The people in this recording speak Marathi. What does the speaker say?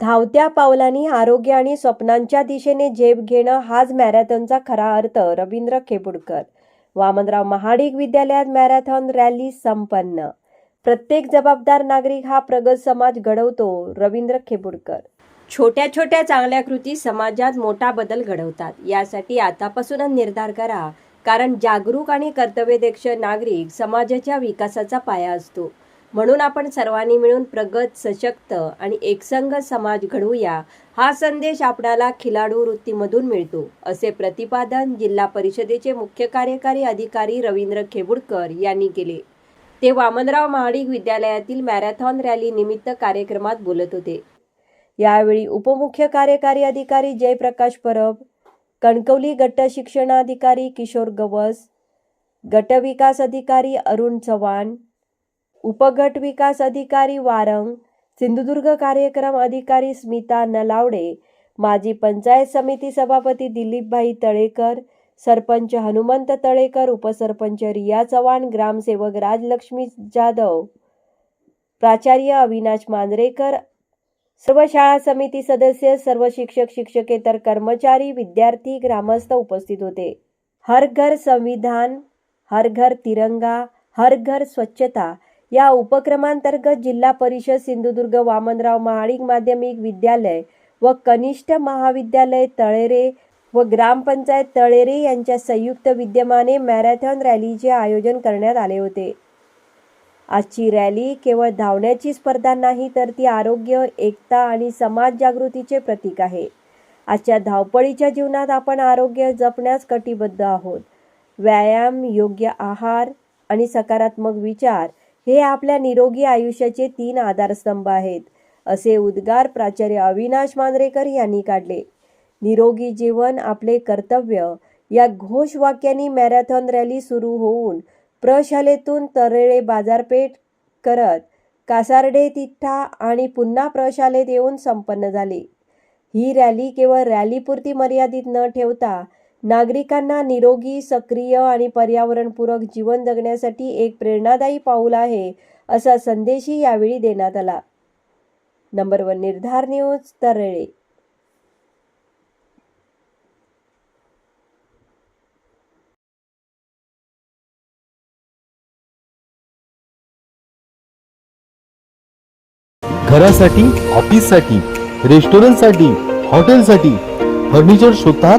धावत्या पावलांनी आरोग्य आणि स्वप्नांच्या दिशेने झेप घेणं हाच मॅरेथॉनचा खरा अर्थ रवींद्र खेपुडकर. वामनराव महाडिक विद्यालयात मॅरेथॉन रॅली संपन्न. प्रत्येक जबाबदार नागरिक हा प्रगत समाज घडवतो रवींद्र खेपुडकर. छोट्या छोट्या चांगल्या कृती समाजात मोठा बदल घडवतात. यासाठी आतापासूनच निर्धार करा कारण जागरूक आणि कर्तव्यदक्ष नागरिक समाजाच्या विकासाचा पाया असतो. म्हणून आपण सर्वांनी मिळून प्रगत सशक्त आणि एकसंघ समाज घडवूया. हा संदेश आपणाला खिलाडू वृत्तीमधून मिळतो असे प्रतिपादन जिल्हा परिषदेचे मुख्य कार्यकारी अधिकारी रवींद्र खेबुडकर यांनी केले. ते वामनराव महाडिक विद्यालयातील मॅरेथॉन रॅली निमित्त कार्यक्रमात बोलत होते. यावेळी उपमुख्य कार्यकारी अधिकारी जयप्रकाश परब कणकवली गट शिक्षणाधिकारी किशोर गवस गटविकास अधिकारी अरुण चव्हाण उपगट विकास अधिकारी वारंग सिंधुदुर्ग कार्यक्रम अधिकारी स्मिता नलावडे माजी पंचायत समिती सभापती दिलीपभाई तळेकर सरपंच हनुमंत तळेकर उपसरपंच रिया चव्हाण ग्रामसेवक राजलक्ष्मी जाधव प्राचार्य अविनाश मांजरेकर सर्व शाळा समिती सदस्य सर्व शिक्षक शिक्षकेतर कर्मचारी विद्यार्थी ग्रामस्थ उपस्थित होते. हर घर संविधान हर घर तिरंगा हर घर स्वच्छता या उपक्रमांतर्गत जिल्हा परिषद सिंधुदुर्ग वामनराव महाडिक माध्यमिक विद्यालय व कनिष्ठ महाविद्यालय तळेरे व ग्रामपंचायत तळेरे यांच्या संयुक्त विद्यमाने मॅरेथॉन रॅलीचे आयोजन करण्यात आले होते. आजची रॅली केवळ धावण्याची स्पर्धा नाही तर ती आरोग्य एकता आणि समाज जागृतीचे प्रतीक आहे. आजच्या धावपळीच्या जीवनात आपण आरोग्य जपण्यास कटिबद्ध आहोत. व्यायाम योग्य आहार आणि सकारात्मक विचार हे आपल्या निरोगी आयुष्याचे तीन आधारस्तंभ आहेत असे उद्गार प्राचार्य अविनाश मांजरेकर यांनी काढले. निरोगी जीवन आपले कर्तव्य या घोषवाक्याने मॅरेथॉन रॅली सुरू होऊन प्रशालेतून तरेळे बाजारपेठ करत कासारडे तिठ्ठा आणि पुन्हा प्रशालेत येऊन संपन्न झाली. ही रॅली केवळ रॅलीपुरती मर्यादित न ठेवता नागरिकांना निरोगी सक्रिय आणि पर्यावरणपूरक जीवन जगण्यासाठी एक प्रेरणादायी पाऊल आहे असा संदेशही यावेळी देण्यात आला. Number one Nirdhar news Tarale. घरासाठी ऑफिससाठी रेस्टॉरंटसाठी हॉटेलसाठी फर्निचर शोधतात?